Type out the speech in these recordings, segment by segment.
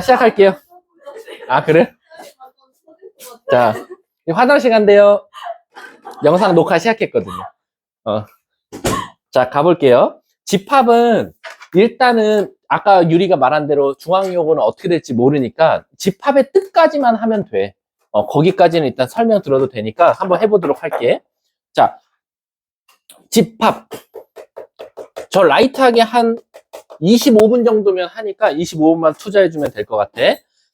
자, 시작할게요. 아, 그래? 자, 화장실 간대요. 영상 녹화 시작했거든요. 어. 자, 가볼게요. 집합은 일단은 아까 유리가 말한 대로 중앙요거는 어떻게 될지 모르니까 집합의 뜻까지만 하면 돼. 어, 거기까지는 일단 설명 들어도 되니까 한번 해보도록 할게. 자, 집합. 저 라이트하게 한 25분 정도면 하니까 25분만 투자해주면 될 것 같아.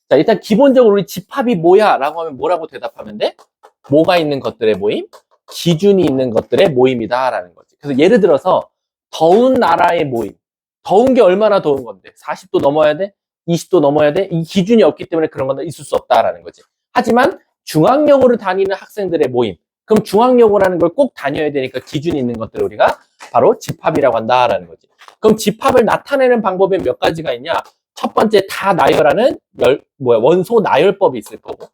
자, 일단 기본적으로 우리 집합이 뭐야? 라고 하면 뭐라고 대답하면 돼? 뭐가 있는 것들의 모임? 기준이 있는 것들의 모임이다. 라는 거지. 그래서 예를 들어서 더운 나라의 모임. 더운 게 얼마나 더운 건데? 40도 넘어야 돼? 20도 넘어야 돼? 이 기준이 없기 때문에 그런 건 있을 수 없다라는 거지. 하지만 중앙여고를 다니는 학생들의 모임. 그럼 중앙여고라는 걸 꼭 다녀야 되니까 기준이 있는 것들을 우리가 바로 집합이라고 한다라는 거지. 그럼 집합을 나타내는 방법이 몇 가지가 있냐? 첫 번째 다 나열하는 열, 뭐야 원소 나열법이 있을 거고.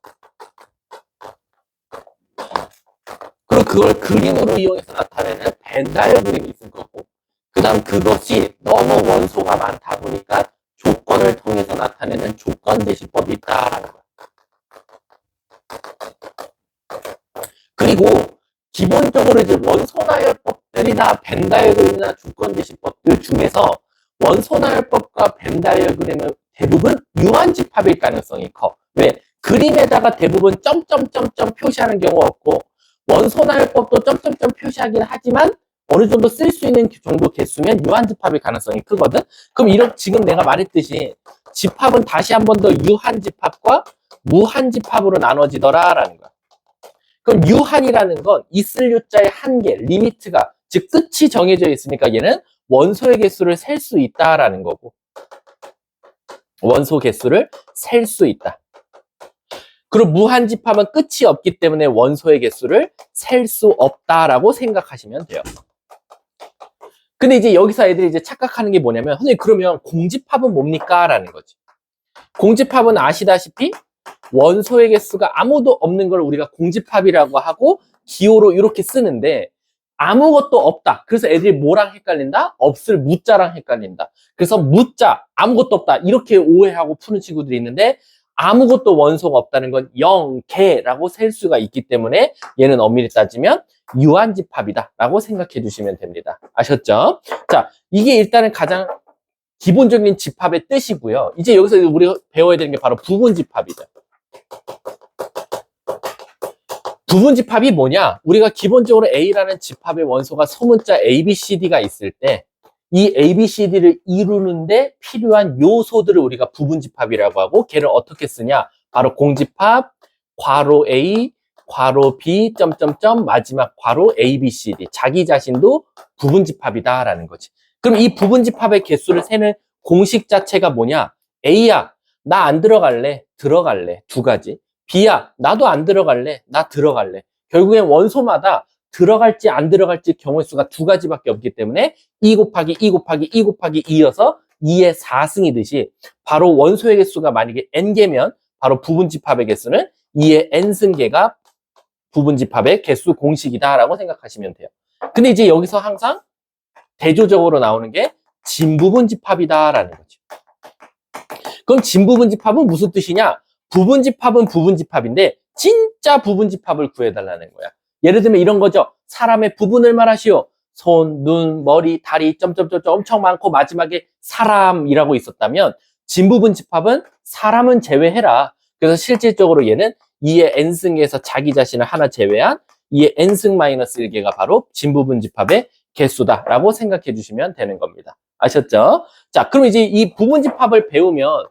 그리고 그걸 그림으로 이용해서 나타내는 벤 다이어그램이 있을 거고. 그다음 그것이 너무 원소가 많다 보니까 조건을 통해서 나타내는 조건 제시법이 있다라는 거야. 그리고 기본적으로 이제 원소 나열법들이나 벤 다이어그램이나 조건 제시법들 중에서 원소 나열법과 벤 다이어그램은 대부분 유한 집합일 가능성이 커. 왜? 그림에다가 대부분 점점점점 표시하는 경우가 없고 원소 나열법도 점점점 표시하긴 하지만 어느 정도 쓸 수 있는 정도 개수면 유한 집합일 가능성이 크거든. 그럼 이런 지금 내가 말했듯이 집합은 다시 한 번 더 유한 집합과 무한 집합으로 나눠지더라라는 거야. 그럼 유한이라는 건 있을 유자의 한계, 리미트가 즉 끝이 정해져 있으니까 얘는 원소의 개수를 셀 수 있다라는 거고 원소 개수를 셀 수 있다. 그리고 무한 집합은 끝이 없기 때문에 원소의 개수를 셀 수 없다라고 생각하시면 돼요. 근데 이제 여기서 애들이 이제 착각하는 게 뭐냐면 선생님 그러면 공집합은 뭡니까? 라는 거지. 공집합은 아시다시피 원소의 개수가 아무도 없는 걸 우리가 공집합이라고 하고 기호로 이렇게 쓰는데 아무것도 없다. 그래서 애들이 뭐랑 헷갈린다? 없을 무자랑 헷갈린다. 그래서 무자 아무것도 없다. 이렇게 오해하고 푸는 친구들이 있는데 아무것도 원소가 없다는 건 0, 개라고 셀 수가 있기 때문에 얘는 엄밀히 따지면 유한집합이다 라고 생각해 주시면 됩니다. 아셨죠? 자, 이게 일단은 가장 기본적인 집합의 뜻이고요. 이제 여기서 우리가 배워야 되는 게 바로 부분집합이죠. 부분집합이 뭐냐? 우리가 기본적으로 A라는 집합의 원소가 소문자 A, B, C, D가 있을 때 이 A, B, C, D를 이루는데 필요한 요소들을 우리가 부분 집합이라고 하고 걔를 어떻게 쓰냐? 바로 공집합, 괄호 A, 괄호 B, 점점점, 마지막 괄호 A, B, C, D. 자기 자신도 부분 집합이다라는 거지. 그럼 이 부분 집합의 개수를 세는 공식 자체가 뭐냐? A야, 나 안 들어갈래, 들어갈래. 두 가지. B야, 나도 안 들어갈래, 나 들어갈래. 결국엔 원소마다 들어갈지 안 들어갈지 경우의 수가 두 가지밖에 없기 때문에 2 곱하기 2 곱하기 2 곱하기 2여서 2의 4승이듯이 바로 원소의 개수가 만약에 n개면 바로 부분집합의 개수는 2의 n승계가 부분집합의 개수 공식이다라고 생각하시면 돼요. 근데 이제 여기서 항상 대조적으로 나오는 게 진부분집합이다라는 거죠. 그럼 진부분집합은 무슨 뜻이냐? 부분 집합은 부분 집합인데 진짜 부분 집합을 구해달라는 거야. 예를 들면 이런 거죠. 사람의 부분을 말하시오. 손, 눈, 머리, 다리, 점점점점 엄청 많고 마지막에 사람이라고 있었다면 진부분 집합은 사람은 제외해라. 그래서 실질적으로 얘는 2의 n승에서 자기 자신을 하나 제외한 2의 n승 마이너스 1개가 바로 진부분 집합의 개수다라고 생각해 주시면 되는 겁니다. 아셨죠? 자, 그럼 이제 이 부분 집합을 배우면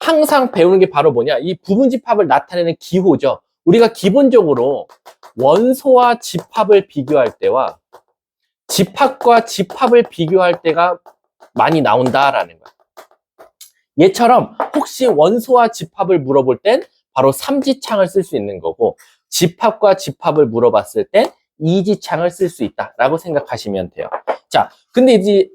항상 배우는 게 바로 뭐냐? 이 부분 집합을 나타내는 기호죠. 우리가 기본적으로 원소와 집합을 비교할 때와 집합과 집합을 비교할 때가 많이 나온다라는 거야. 얘처럼 혹시 원소와 집합을 물어볼 땐 바로 삼지창을 쓸 수 있는 거고 집합과 집합을 물어봤을 땐 이지창을 쓸 수 있다라고 생각하시면 돼요. 자, 근데 이제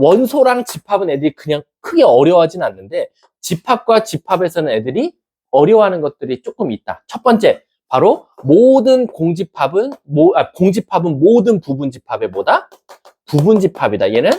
원소랑 집합은 애들이 그냥 크게 어려워하진 않는데 집합과 집합에서는 애들이 어려워하는 것들이 조금 있다. 첫 번째, 바로 모든 공집합은 모, 아, 공집합은 모든 부분집합에 보다 부분집합이다. 얘는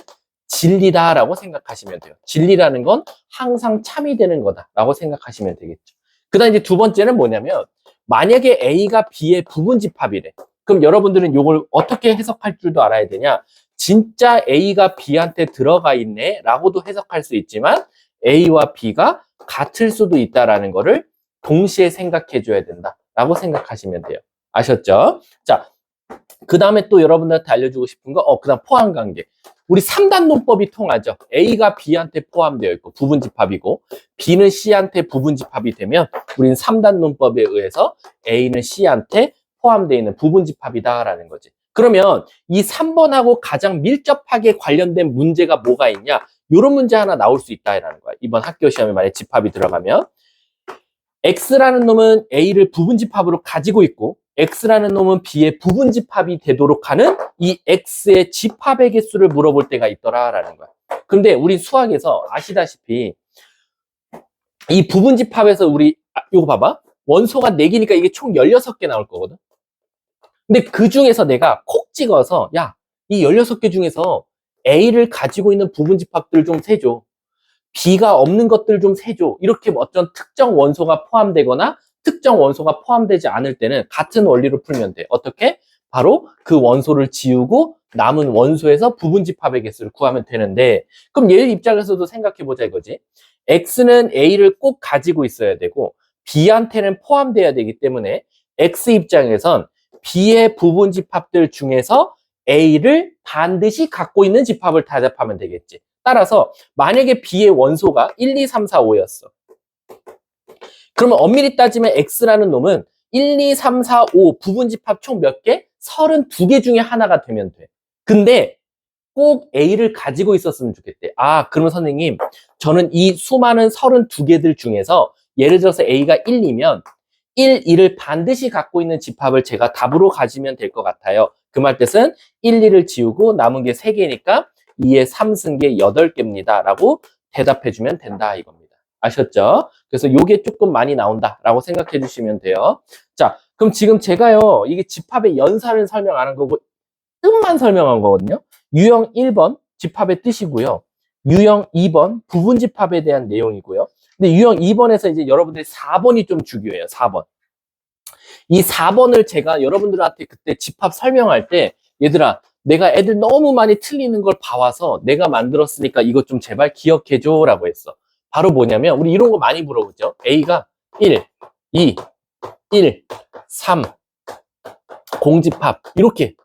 진리다라고 생각하시면 돼요. 진리라는 건 항상 참이 되는 거다라고 생각하시면 되겠죠. 그 다음 이제 두 번째는 뭐냐면 만약에 A가 B의 부분집합이래. 그럼 여러분들은 이걸 어떻게 해석할 줄도 알아야 되냐? 진짜 A가 B한테 들어가 있네 라고도 해석할 수 있지만 A와 B가 같을 수도 있다라는 거를 동시에 생각해 줘야 된다 라고 생각하시면 돼요. 아셨죠? 자, 그 다음에 또 여러분들한테 알려주고 싶은 거, 어, 그 다음 포함관계. 우리 3단 논법이 통하죠. A가 B한테 포함되어 있고 부분집합이고 B는 C한테 부분집합이 되면 우리는 3단 논법에 의해서 A는 C한테 포함되어 있는 부분집합이다라는 거지. 그러면 이 3번하고 가장 밀접하게 관련된 문제가 뭐가 있냐? 이런 문제 하나 나올 수 있다라는 거야. 이번 학교 시험에 만약 집합이 들어가면 X라는 놈은 A를 부분집합으로 가지고 있고 X라는 놈은 B의 부분집합이 되도록 하는 이 X의 집합의 개수를 물어볼 때가 있더라라는 거야. 근데 우리 수학에서 아시다시피 이 부분집합에서 우리 아, 이거 봐봐. 원소가 4개니까 이게 총 16개 나올 거거든. 근데 그 중에서 내가 콕 찍어서 야, 이 16개 중에서 A를 가지고 있는 부분 집합들 좀 세줘. B가 없는 것들 좀 세줘. 이렇게 어떤 특정 원소가 포함되거나 특정 원소가 포함되지 않을 때는 같은 원리로 풀면 돼. 어떻게? 바로 그 원소를 지우고 남은 원소에서 부분 집합의 개수를 구하면 되는데 그럼 얘 입장에서도 생각해 보자 이거지. X는 A를 꼭 가지고 있어야 되고 B한테는 포함돼야 되기 때문에 X 입장에선 B의 부분 집합들 중에서 A를 반드시 갖고 있는 집합을 대답하면 되겠지. 따라서 만약에 B의 원소가 1, 2, 3, 4, 5였어. 그러면 엄밀히 따지면 X라는 놈은 1, 2, 3, 4, 5 부분 집합 총 몇 개? 32개 중에 하나가 되면 돼. 근데 꼭 A를 가지고 있었으면 좋겠대. 아, 그러면 선생님, 저는 이 수많은 32개들 중에서 예를 들어서 A가 1이면 1, 2를 반드시 갖고 있는 집합을 제가 답으로 가지면 될 것 같아요. 그 말 뜻은 1, 2를 지우고 남은 게 3개니까 2에 3승 게 8개입니다. 라고 대답해 주면 된다 이겁니다. 아셨죠? 그래서 요게 조금 많이 나온다 라고 생각해 주시면 돼요. 자, 그럼 지금 제가요, 이게 집합의 연산을 설명 안한 거고, 뜻만 설명한 거거든요. 유형 1번 집합의 뜻이고요. 유형 2번 부분 집합에 대한 내용이고요. 근데 유형 2번에서 이제 여러분들이 4번이 좀 중요해요. 4번. 이 4번을 제가 여러분들한테 그때 집합 설명할 때 얘들아 내가 애들 너무 많이 틀리는 걸 봐와서 내가 만들었으니까 이것 좀 제발 기억해줘 라고 했어. 바로 뭐냐면 우리 이런 거 많이 물어보죠. A가 1, 2, 1, 3 공집합 이렇게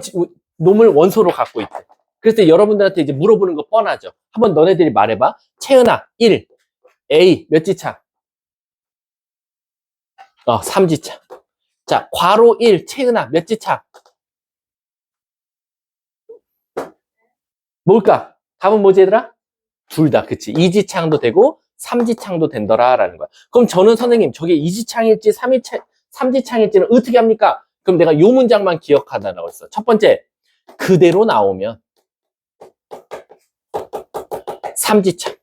지- 놈을 원소로 갖고 있대. 그래서 여러분들한테 이제 물어보는 거 뻔하죠. 한번 너네들이 말해봐. 채은아 1, A 몇 지창? 어, 3지창. 자, 괄호 1, 채은아 몇 지창? 뭘까? 답은 뭐지 얘들아? 둘 다, 그치. 2지창도 되고 3지창도 된더라라는 거야. 그럼 저는 선생님 저게 2지창일지 3지창, 3지창일지는 어떻게 합니까? 그럼 내가 요 문장만 기억하다라고 했어. 첫 번째, 그대로 나오면 3지창.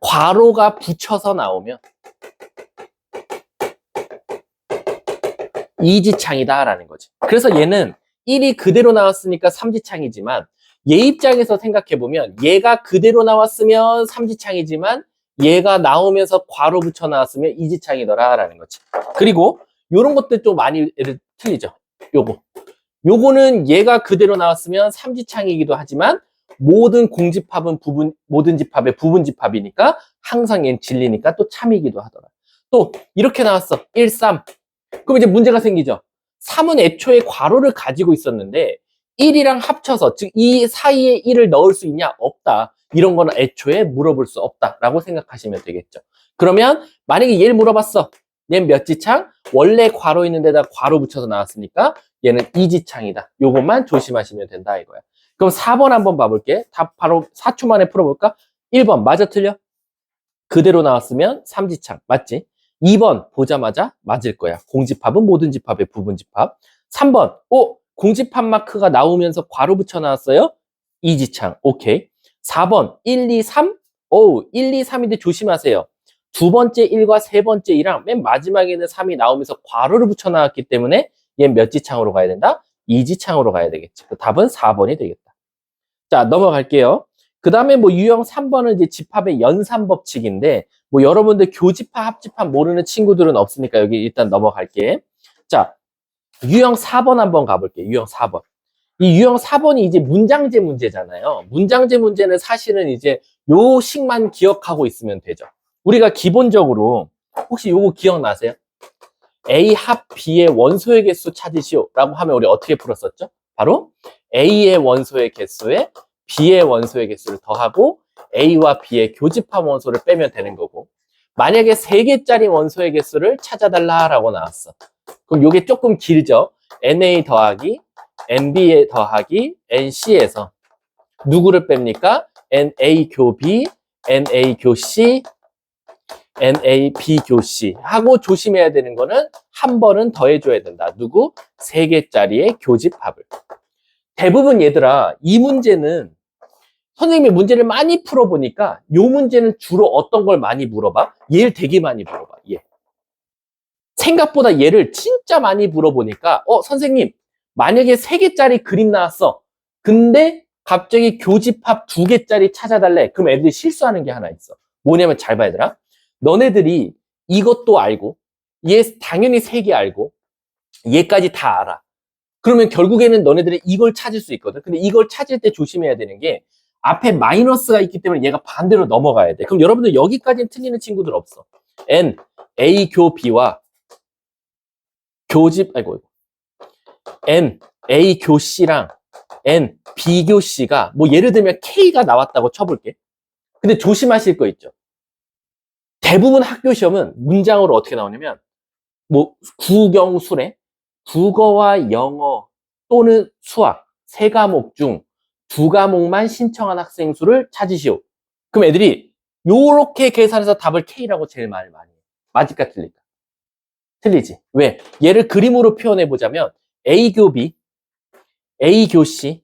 괄호가 붙여서 나오면 이지창이다라는 거지. 그래서 얘는 1이 그대로 나왔으니까 3지창이지만 얘 입장에서 생각해보면 얘가 그대로 나왔으면 3지창이지만 얘가 나오면서 괄호 붙여 나왔으면 이지창이더라라는 거지. 그리고 요런 것들 좀 많이 틀리죠. 요거. 요거는 얘가 그대로 나왔으면 3지창이기도 하지만 모든 공집합은 부분, 모든 집합의 부분 집합이니까 항상 얘는 진리니까 또 참이기도 하더라. 또 이렇게 나왔어. 1, 3. 그럼 이제 문제가 생기죠. 3은 애초에 괄호를 가지고 있었는데 1이랑 합쳐서 즉 이 사이에 1을 넣을 수 있냐? 없다. 이런 거는 애초에 물어볼 수 없다라고 생각하시면 되겠죠. 그러면 만약에 얘를 물어봤어. 얘는 몇 지창? 원래 괄호 있는 데다 괄호 붙여서 나왔으니까 얘는 이지창이다. 요것만 조심하시면 된다 이거야. 그럼 4번 한번 봐볼게. 답 바로 4초 만에 풀어볼까? 1번 맞아 틀려? 그대로 나왔으면 3지창 맞지? 2번 보자마자 맞을 거야. 공집합은 모든 집합의 부분 집합. 3번 오 공집합 마크가 나오면서 괄호 붙여 나왔어요. 이지창 오케이. 4번 1, 2, 3. 오 1, 2, 3인데 조심하세요. 두 번째 1과 세 번째 2랑 맨 마지막에는 3이 나오면서 괄호를 붙여 나왔기 때문에 얘 몇 지창으로 가야 된다? 이지창으로 가야 되겠지. 그 답은 4번이 되겠다. 자, 넘어갈게요. 그 다음에 뭐 유형 3번은 이제 집합의 연산 법칙인데, 뭐 여러분들 교집합, 합집합 모르는 친구들은 없으니까 여기 일단 넘어갈게. 자, 유형 4번 한번 가볼게. 유형 4번. 이 유형 4번이 이제 문장제 문제잖아요. 문장제 문제는 사실은 이제 요 식만 기억하고 있으면 되죠. 우리가 기본적으로 혹시 요거 기억나세요? A 합 B의 원소의 개수 찾으시오 라고 하면 우리 어떻게 풀었었죠? 바로 A의 원소의 개수에 B의 원소의 개수를 더하고 A와 B의 교집합 원소를 빼면 되는 거고 만약에 3개짜리 원소의 개수를 찾아달라라고 나왔어. 그럼 요게 조금 길죠? NA 더하기 NB에 더하기 NC에서 누구를 뺍니까? NA 교 B, NA 교 C, NA B 교 C 하고 조심해야 되는 거는 한 번은 더해줘야 된다. 누구? 세 개짜리의 교집합을. 대부분 얘들아 이 문제는 선생님이 문제를 많이 풀어보니까 이 문제는 주로 어떤 걸 많이 물어봐? 얘를 되게 많이 물어봐. 얘. 생각보다 얘를 진짜 많이 물어보니까 어 선생님 만약에 세 개짜리 그림 나왔어. 근데 갑자기 교집합 두 개짜리 찾아달래. 그럼 애들이 실수하는 게 하나 있어. 뭐냐면 잘 봐야 되나? 너네들이 이것도 알고 얘 당연히 세 개 알고 얘까지 다 알아. 그러면 결국에는 너네들이 이걸 찾을 수 있거든. 근데 이걸 찾을 때 조심해야 되는 게 앞에 마이너스가 있기 때문에 얘가 반대로 넘어가야 돼. 그럼 여러분들 여기까지는 틀리는 친구들 없어. N, A 교 B와 교집, 아이고, N, A 교 C랑 N, B 교 C가 뭐 예를 들면 K가 나왔다고 쳐볼게. 근데 조심하실 거 있죠. 대부분 학교 시험은 문장으로 어떻게 나오냐면 뭐 국영술에 국어와 영어 또는 수학 세 과목 중 두 과목만 신청한 학생 수를 찾으시오. 그럼 애들이 요렇게 계산해서 답을 K라고 제일 많이 많이 해. 맞을까 틀릴까? 틀리지. 왜? 얘를 그림으로 표현해 보자면 A 교 B, A 교 C,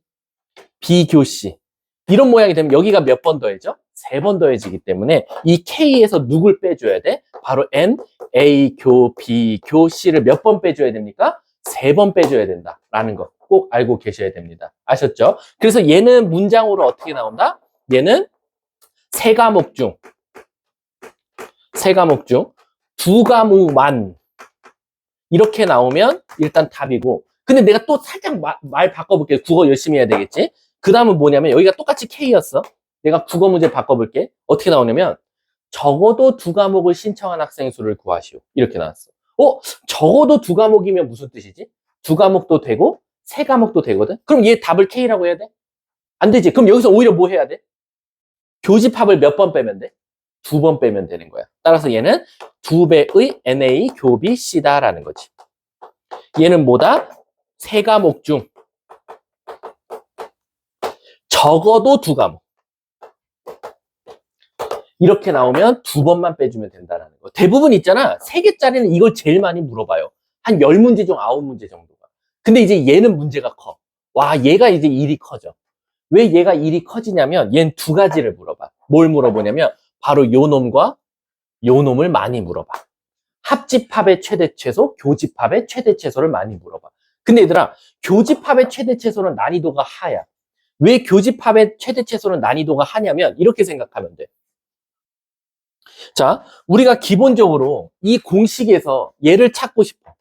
B 교 C 이런 모양이 되면 여기가 몇 번 더해져? 세 번 더해지기 때문에 이 K에서 누굴 빼줘야 돼? 바로 N, A 교 B 교 C를 몇 번 빼줘야 됩니까? 세 번 빼줘야 된다라는 거 꼭 알고 계셔야 됩니다. 아셨죠? 그래서 얘는 문장으로 어떻게 나온다? 얘는 세 과목 중, 세 과목 중 두 과목만 이렇게 나오면 일단 답이고 근데 내가 또 살짝 마- 말 바꿔볼게. 국어 열심히 해야 되겠지? 그 다음은 뭐냐면 여기가 똑같이 K였어. 내가 국어 문제 바꿔볼게. 어떻게 나오냐면 적어도 두 과목을 신청한 학생 수를 구하시오. 이렇게 나왔어. 어? 적어도 두 과목이면 무슨 뜻이지? 두 과목도 되고 세 과목도 되거든? 그럼 얘 답을 K라고 해야 돼? 안 되지. 그럼 여기서 오히려 뭐 해야 돼? 교집합을 몇 번 빼면 돼? 두 번 빼면 되는 거야. 따라서 얘는 두 배의 NA 교비 C다라는 거지. 얘는 뭐다? 세 과목 중 적어도 두 과목. 이렇게 나오면 두 번만 빼주면 된다는 거. 대부분 있잖아. 세 개짜리는 이걸 제일 많이 물어봐요. 한 열 문제 중 아홉 문제 정도가. 근데 이제 얘는 문제가 커. 와, 얘가 이제 일이 커져. 왜 얘가 일이 커지냐면 얘는 두 가지를 물어봐. 뭘 물어보냐면 바로 요 놈과 요 놈을 많이 물어봐. 합집합의 최대 최소, 교집합의 최대 최소를 많이 물어봐. 근데 얘들아, 교집합의 최대 최소는 난이도가 하야. 왜 교집합의 최대 최소는 난이도가 하냐면 이렇게 생각하면 돼. 자, 우리가 기본적으로 이 공식에서 얘를 찾고 싶어.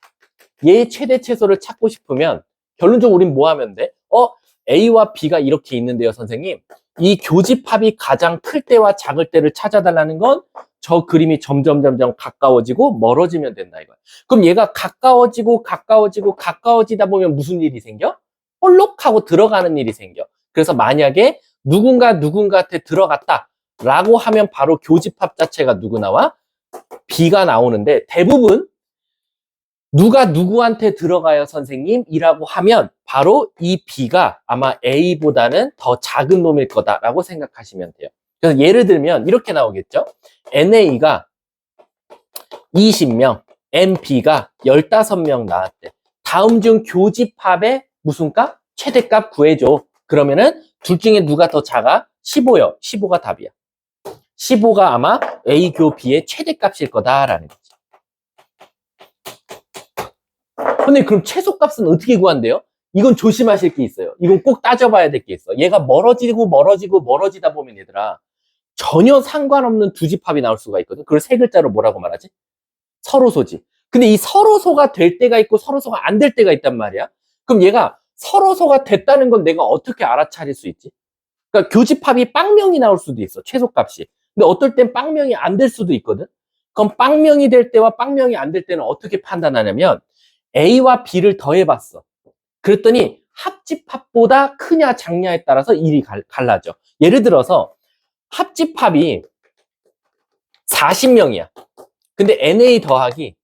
얘의 최대 최소를 찾고 싶으면 결론적으로 우린 뭐 하면 돼? 어, A와 B가 이렇게 있는데요, 선생님. 이 교집합이 가장 클 때와 작을 때를 찾아달라는 건 저 그림이 점점 점점 가까워지고 멀어지면 된다 이거야. 그럼 얘가 가까워지고 가까워지고 가까워지다 보면 무슨 일이 생겨? 볼록하고 들어가는 일이 생겨. 그래서 만약에 누군가 누군가한테 들어갔다 라고 하면 바로 교집합 자체가 누구 나와? B가 나오는데 대부분 누가 누구한테 들어가요, 선생님? 이라고 하면 바로 이 B가 아마 A보다는 더 작은 놈일 거다라고 생각하시면 돼요. 그래서 예를 들면 이렇게 나오겠죠? NA가 20명, NB가 15명 나왔대. 다음 중 교집합의 무슨 값? 최대값 구해줘. 그러면은 둘 중에 누가 더 작아? 15요. 15가 답이야. 15가 아마 A 교 B의 최대값일 거다라는 거지. 근데 그럼 최소값은 어떻게 구한대요? 이건 조심하실 게 있어요. 이건 꼭 따져봐야 될 게 있어. 얘가 멀어지고 멀어지고 멀어지다 보면 얘들아 전혀 상관없는 두 집합이 나올 수가 있거든. 그걸 세 글자로 뭐라고 말하지? 서로소지. 근데 이 서로소가 될 때가 있고 서로소가 안 될 때가 있단 말이야. 그럼 얘가 서로소가 됐다는 건 내가 어떻게 알아차릴 수 있지? 그러니까 교집합이 빵명이 나올 수도 있어. 최소값이. 근데 어떨 땐 빵명이 안 될 수도 있거든. 그럼 빵명이 될 때와 빵명이 안 될 때는 어떻게 판단하냐면 A와 B를 더해봤어. 그랬더니 합집합보다 크냐 작냐에 따라서 일이 갈- 갈라져. 예를 들어서 합집합이 40명이야. 근데 NA 더하기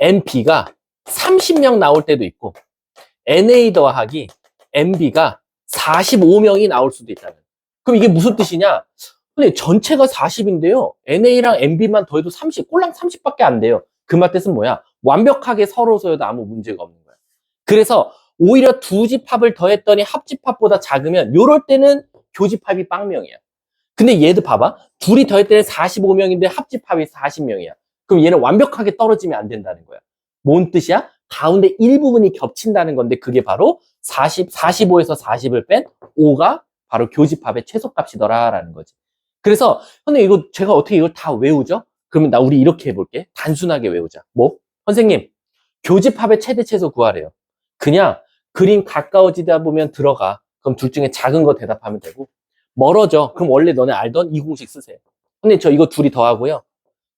MB가 30명 나올 때도 있고 NA 더하기 MB가 45명이 나올 수도 있다는. 그럼 이게 무슨 뜻이냐? 근데 전체가 40인데요. NA랑 MB만 더해도 30, 꼴랑 30밖에 안 돼요. 그말 뜻은 뭐야? 완벽하게 서로서여도 아무 문제가 없는 거야. 그래서 오히려 두 집합을 더했더니 합집합보다 작으면 요럴 때는 교집합이 빵명이야. 근데 얘도 봐봐. 둘이 때는 45명인데 합집합이 40명이야. 그럼 얘는 완벽하게 떨어지면 안 된다는 거야. 뭔 뜻이야? 가운데 일부분이 겹친다는 건데 그게 바로 40, 45에서 40을 뺀 5가 바로 교집합의 최소값이더라라는 거지. 그래서 선생님 이거 제가 어떻게 이걸 다 외우죠? 그러면 나 우리 이렇게 해볼게. 단순하게 외우자. 뭐? 선생님 교집합의 최대 최소 구하래요. 그냥 그림 가까워지다 보면 들어가. 그럼 둘 중에 작은 거 대답하면 되고 멀어져. 그럼 원래 너네 알던 이 공식 쓰세요. 근데 저 이거 둘이 더하고요.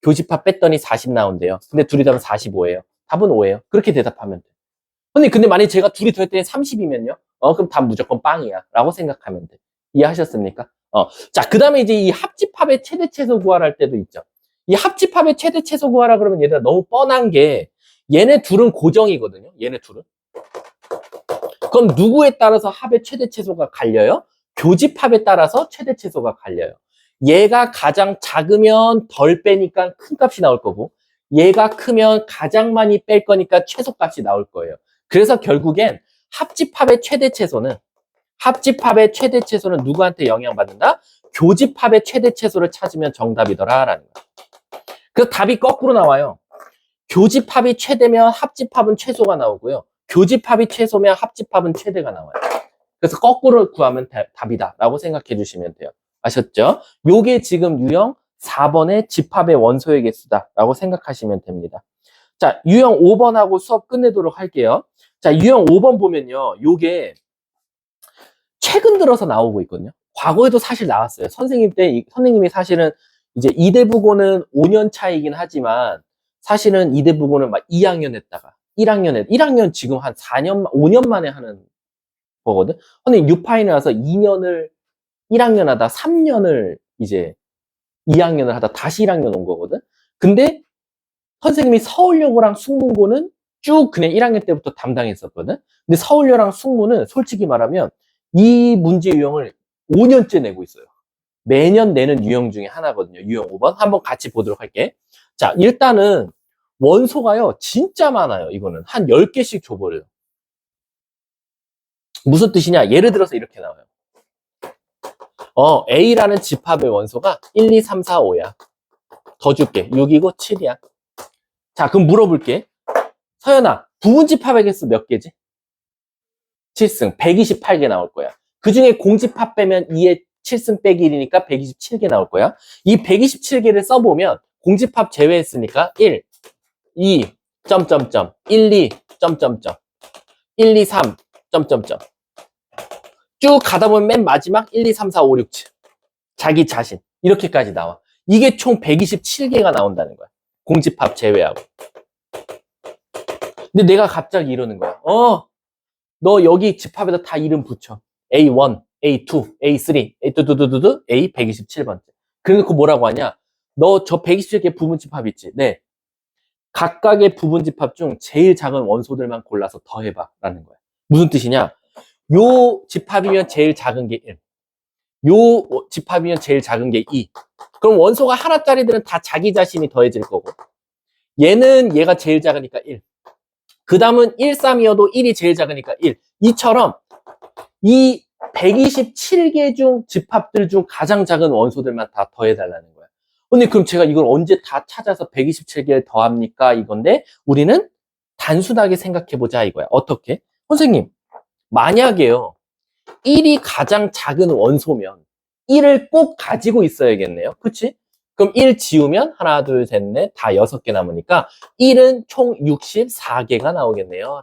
교집합 뺐더니 40 나온대요. 근데 둘이 더하면 45예요. 답은 5예요. 그렇게 대답하면 돼. 근데 근데 만약에 제가 둘이 더했더니 30이면요? 어, 그럼 답 무조건 빵이야. 라고 생각하면 돼. 이해하셨습니까? 어. 자, 그 다음에 이제 이 합집합의 최대 최소 구하할 때도 있죠. 이 합집합의 최대 최소 구하라 그러면 얘들아 너무 뻔한 게 얘네 둘은 고정이거든요. 얘네 둘은. 그럼 누구에 따라서 합의 최대 최소가 갈려요? 교집합에 따라서 최대 최소가 갈려요. 얘가 가장 작으면 덜 빼니까 큰 값이 나올 거고 얘가 크면 가장 많이 뺄 거니까 최소값이 나올 거예요. 그래서 결국엔 합집합의 최대 최소는 합집합의 최대 최소는 누구한테 영향받는다? 교집합의 최대 최소를 찾으면 정답이더라 라는 거예요. 그래서 답이 거꾸로 나와요. 교집합이 최대면 합집합은 최소가 나오고요. 교집합이 최소면 합집합은 최대가 나와요. 그래서 거꾸로 구하면 다- 답이다 라고 생각해 주시면 돼요. 아셨죠? 요게 지금 유형 4번의 집합의 원소의 개수다 라고 생각하시면 됩니다. 자, 유형 5번하고 수업 끝내도록 할게요. 자, 유형 5번 보면요. 요게 최근 들어서 나오고 있거든요. 과거에도 사실 나왔어요. 선생님 때, 이- 선생님이 사실은 이제 이대부고는 5년 차이긴 하지만 사실은 이대부고는 막 2학년 했다가 1학년 했, 1학년 지금 한 4년, 5년 만에 하는 거거든. 근데 유파인에 와서 2년을 1학년 하다 3년을 이제 2학년을 하다 다시 1학년 온 거거든. 근데 선생님이 서울여고랑 숙문고는 쭉 그냥 1학년 때부터 담당했었거든. 근데 서울여랑 숙문은 솔직히 말하면 이 문제 유형을 5년째 내고 있어요. 매년 내는 유형 중에 하나거든요. 유형 5번. 한번 같이 보도록 할게. 자, 일단은 원소가요, 진짜 많아요. 이거는. 한 10개씩 줘버려요. 무슨 뜻이냐? 예를 들어서 이렇게 나와요. 어, A라는 집합의 원소가 1, 2, 3, 4, 5야. 더 줄게. 6이고 7이야. 자, 그럼 물어볼게. 서연아, 부분 집합의 개수 몇 개지? 7승, 128개 나올 거야. 그 중에 공집합 빼면 2에 7승 빼기 1이니까 127개 나올 거야. 이 127개를 써보면 공집합 제외했으니까 1, 2, 점점점, 1, 2, 점점점, 1, 2, 3, 점점점. 쭉 가다 보면 맨 마지막 1, 2, 3, 4, 5, 6, 7. 자기 자신. 이렇게까지 나와. 이게 총 127개가 나온다는 거야. 공집합 제외하고. 근데 내가 갑자기 이러는 거야. 어, 너 여기 집합에다 다 이름 붙여. A1, A2, A3, A2, A 127번째. 그래놓고 뭐라고 하냐? 너 저 127개 부분 집합 있지? 네. 각각의 부분 집합 중 제일 작은 원소들만 골라서 더해봐. 라는 거야. 무슨 뜻이냐? 요 집합이면 제일 작은 게 1. 요 집합이면 제일 작은 게 2. 그럼 원소가 하나짜리들은 다 자기 자신이 더해질 거고. 얘는 얘가 제일 작으니까 1. 그 다음은 1, 3이어도 1이 제일 작으니까 1. 이처럼 이 127개 중 집합들 중 가장 작은 원소들만 다 더해달라는 거야. 근데 그럼 제가 이걸 언제 다 찾아서 127개를 더합니까? 이건데 우리는 단순하게 생각해보자 이거야. 어떻게? 선생님, 만약에요. 1이 가장 작은 원소면 1을 꼭 가지고 있어야겠네요. 그치? 그럼 1 지우면 하나, 둘, 셋, 넷, 다 6개 남으니까 1은 총 64개가 나오겠네요.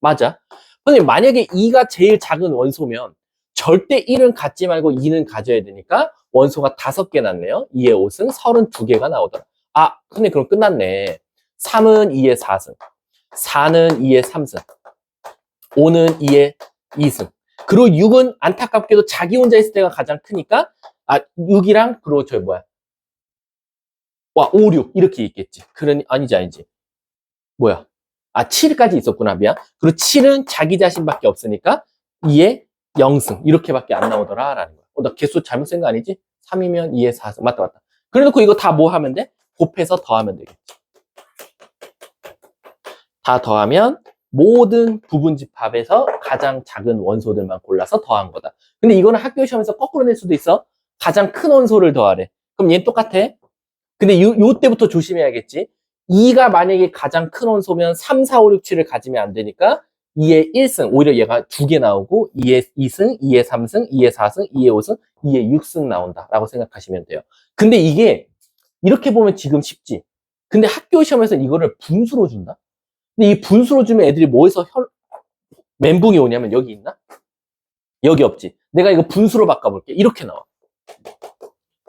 맞아. 선생님, 만약에 2가 제일 작은 원소면 절대 1은 갖지 말고 2는 가져야 되니까 원소가 5개 났네요. 2의 5승, 32개가 나오더라. 아, 선생님 그럼 끝났네. 3은 2의 4승, 4는 2의 3승, 5는 2의 2승. 그리고 6은 안타깝게도 자기 혼자 있을 때가 가장 크니까 아 6이랑 그리고 저 뭐야 와 5, 6 이렇게 있겠지. 그러니 아니지 아니지. 뭐야? 아 7까지 있었구나 미안. 그리고 7은 자기 자신밖에 없으니까 2의 0승 이렇게밖에 안 나오더라 라는 거야. 어, 나 개수 잘못 센거 아니지? 3이면 2의 4승 맞다 맞다. 그래 놓고 이거 다 뭐 하면 돼? 곱해서 더하면 되겠지. 다 더하면 모든 부분 집합에서 가장 작은 원소들만 골라서 더한 거다. 근데 이거는 학교 시험에서 거꾸로 낼 수도 있어. 가장 큰 원소를 더하래. 그럼 얘는 똑같아. 근데 요, 요 때부터 조심해야겠지. 2가 만약에 가장 큰 원소면 3, 4, 5, 6, 7을 가지면 안 되니까 2의 1승, 오히려 얘가 두 개 나오고 2의 2승, 2의 3승, 2의 4승, 2의 5승, 2의 6승 나온다라고 생각하시면 돼요. 근데 이게 이렇게 보면 지금 쉽지. 근데 학교 시험에서 이거를 분수로 준다? 근데 이 분수로 주면 애들이 뭐에서 혈, 멘붕이 오냐면 여기 있나? 여기 없지. 내가 이거 분수로 바꿔볼게. 이렇게 나와.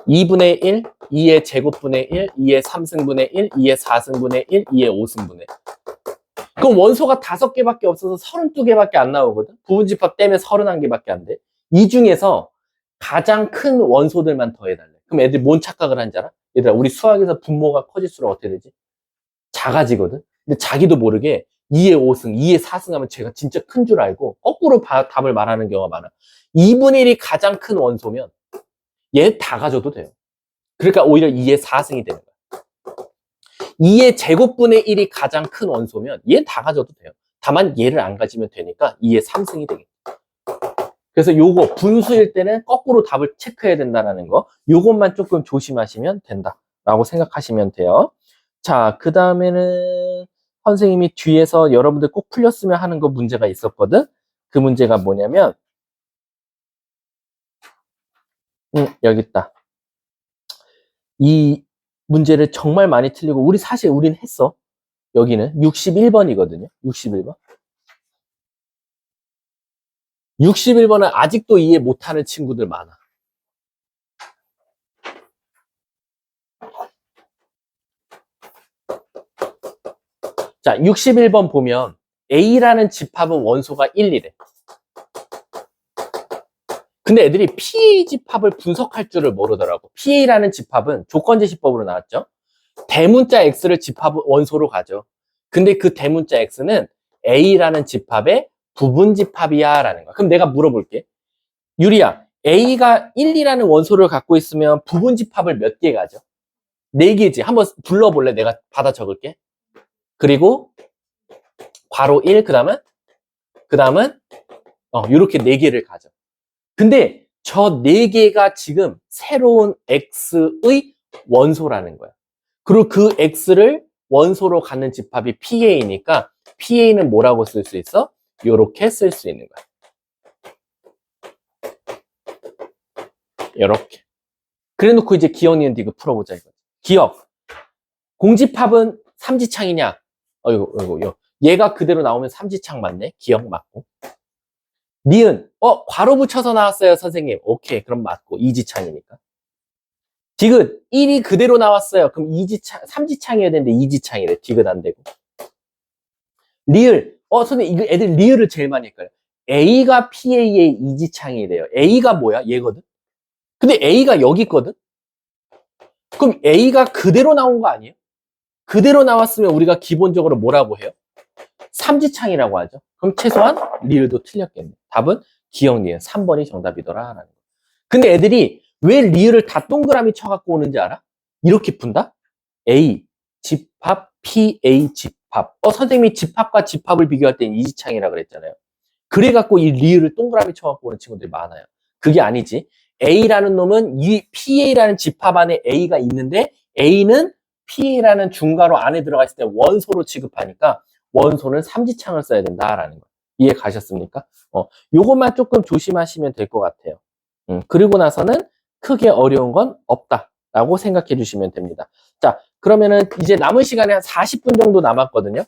2분의 1, 2의 제곱분의 1, 2의 3승분의 1, 2의 4승분의 1, 2의 5승분의 1. 그럼 원소가 5개밖에 없어서 32개밖에 안 나오거든. 부분집합 떼면 31개밖에 안 돼. 이 중에서 가장 큰 원소들만 더해달래. 그럼 애들이 뭔 착각을 한지 알아? 얘들아, 우리 수학에서 분모가 커질수록 어떻게 되지? 작아지거든. 근데 자기도 모르게 2의 5승, 2의 4승 하면 제가 진짜 큰 줄 알고 거꾸로 바- 답을 말하는 경우가 많아. 2분의 1이 가장 큰 원소면 얘 다 가져도 돼요. 그러니까 오히려 2의 4승이 되는 거야. 2의 제곱분의 1이 가장 큰 원소면 얘 다 가져도 돼요. 다만 얘를 안 가지면 되니까 2의 3승이 되겠죠. 그래서 요거 분수일 때는 거꾸로 답을 체크해야 된다는 거. 요것만 조금 조심하시면 된다라고 생각하시면 돼요. 자, 그 다음에는 선생님이 뒤에서 여러분들 꼭 풀렸으면 하는 거 문제가 있었거든. 그 문제가 뭐냐면, 음, 여기 있다. 이 문제를 정말 많이 틀리고, 우리 사실 우린 했어. 여기는 61번이거든요. 61번. 61번은 아직도 이해 못하는 친구들 많아. 자, 61번 보면 A라는 집합은 원소가 1이래. 근데 애들이 PA 집합을 분석할 줄을 모르더라고. PA라는 집합은 조건제시법으로 나왔죠. 대문자 X를 집합 원소로 가죠. 근데 그 대문자 X는 A라는 집합의 부분 집합이야 라는 거야. 그럼 내가 물어볼게. 유리야, A가 1, 2라는 원소를 갖고 있으면 부분 집합을 몇 개 가죠? 4개지. 한번 불러볼래? 내가 받아 적을게. 그리고 괄호 1, 그 다음은 그 다음은 어, 이렇게 4개를 가져. 근데 저 4개가 지금 새로운 X의 원소라는 거야. 그리고 그 X를 원소로 갖는 집합이 PA니까 PA는 뭐라고 쓸 수 있어? 요렇게 쓸 수 있는 거야. 요렇게. 그래 놓고 이제 기억, 니은, 디귿 풀어보자 이거지. 기억. 공집합은 삼지창이냐? 어이구, 어이구, 요. 얘가 그대로 나오면 삼지창 맞네? 기억 맞고. 니은. 어, 괄호 붙여서 나왔어요, 선생님. 오케이. 그럼 맞고. 이지창이니까. 디귿. 1이 그대로 나왔어요. 그럼 이지창, 삼지창이어야 되는데 이지창이래. 디귿 안 되고. 리을. 어, 선생님, 이거 애들 리을을 제일 많이 헷갈려. A가 PA의 이지창이래요. A가 뭐야? 얘거든? 근데 A가 여기 있거든? 그럼 A가 그대로 나온 거 아니에요? 그대로 나왔으면 우리가 기본적으로 뭐라고 해요? 삼지창이라고 하죠. 그럼 최소한 리을도 틀렸겠네. 답은 기억 리을 3번이 정답이더라. 라는 거. 근데 애들이 왜 리을을 다 동그라미 쳐갖고 오는지 알아? 이렇게 푼다? A, 집합, PA, 집합. 어, 선생님이 집합과 집합을 비교할 땐 이지창이라 그랬잖아요. 그래갖고 이 리을을 동그라미 쳐갖고 오는 친구들이 많아요. 그게 아니지. A라는 놈은 이 PA라는 집합 안에 A가 있는데 A는 PA라는 중괄호 안에 들어가 있을 때 원소로 취급하니까 원소는 삼지창을 써야 된다라는 거예요. 이해 가셨습니까? 어, 요것만 조금 조심하시면 될 것 같아요. 음, 그리고 나서는 크게 어려운 건 없다라고 생각해 주시면 됩니다. 자, 그러면은 이제 남은 시간이 한 40분 정도 남았거든요.